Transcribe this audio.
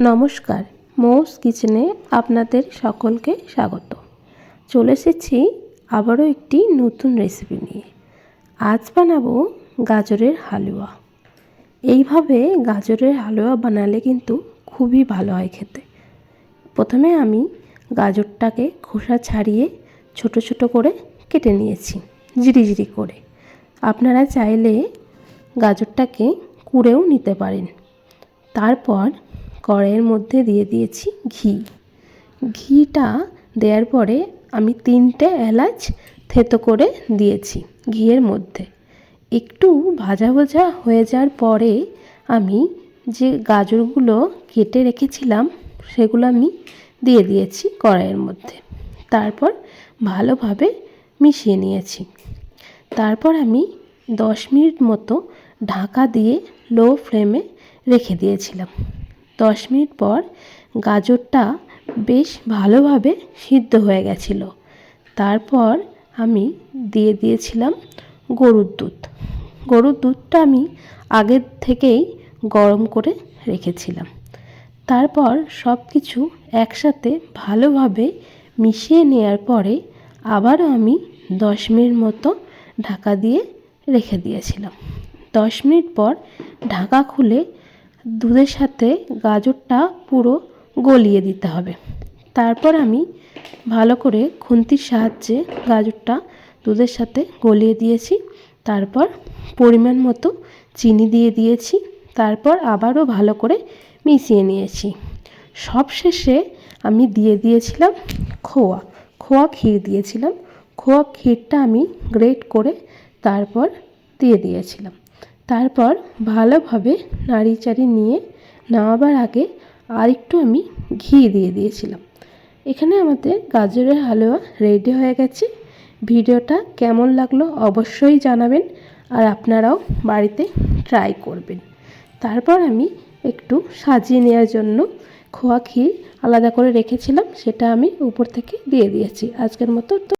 নমস্কার, মৌস কিচেনে আপনাদের সকলকে স্বাগত। চলে এসেছি আবারও একটি নতুন রেসিপি নিয়ে। আজ বানাবো গাজরের হালুয়া। এইভাবে গাজরের হালুয়া বানালে কিন্তু খুবই ভালো হয় খেতে। প্রথমে আমি গাজরটাকে খোসা ছাড়িয়ে ছোট ছোট করে কেটে নিয়েছি জিরি করে। আপনারা চাইলে গাজরটাকে কুড়েও নিতে পারেন। তারপর কড়াইয়ের মধ্যে দিয়ে দিয়েছি ঘি। ঘিটা দেওয়ার পরে আমি তিনটে এলাচ থেতো করে দিয়েছি ঘিয়ের মধ্যে। একটু ভাজা ভাজা হয়ে যাওয়ার পরে আমি যে গাজরগুলো কেটে রেখেছিলাম, সেগুলো আমি দিয়ে দিয়েছি কড়াইয়ের মধ্যে। তারপর ভালোভাবে মিশিয়ে নিয়েছি। তারপর আমি দশ মিনিট মতো ঢাকা দিয়ে লো ফ্লেমে রেখে দিয়েছিলাম। দশ মিনিট পর গাজরটা বেশ ভালোভাবে সিদ্ধ হয়ে গেছিল। তারপর আমি দিয়ে দিয়েছিলাম গরুর দুধ। গরুর দুধটা আমি আগের থেকেই গরম করে রেখেছিলাম। তারপর সব কিছু একসাথে ভালোভাবে মিশিয়ে নেওয়ার পরে আবারও আমি দশ মিনিট মতো ঢাকা দিয়ে রেখে দিয়েছিলাম। দশ মিনিট পর ঢাকা খুলে দুধের সাথে গাজরটা পুরো গলিয়ে দিতে হবে। তারপর আমি ভালো করে খুন্তির সাহায্যে গাজরটা দুধের সাথে গলিয়ে দিয়েছি। তারপর পরিমাণ মতো চিনি দিয়ে দিয়েছি। তারপর আবারও ভালো করে মিশিয়ে নিয়েছি। সব শেষে আমি দিয়ে দিয়েছিলাম খোয়া। খোয়া ক্ষীর দিয়েছিলাম। খোয়া ক্ষীরটা আমি গ্রেট করে তারপর দিয়ে দিয়েছিলাম। তারপর ভালোভাবে নাড়ি চাড়ি নিয়ে নামাবার আগে আর একটু আমি ঘি দিয়ে দিয়েছিলাম। এখানে আমাদের গাজরের হালুয়া রেডি হয়ে গেছে। ভিডিওটা কেমন লাগল অবশ্যই জানাবেন আর আপনারাও বাড়িতে ট্রাই করবেন। তারপর আমি একটু সাজিয়ে নেওয়ার জন্য খোয়া ক্ষীর আলাদা করে রেখেছিলাম, সেটা আমি উপর থেকে দিয়ে দিয়েছি। আজকের মতো তো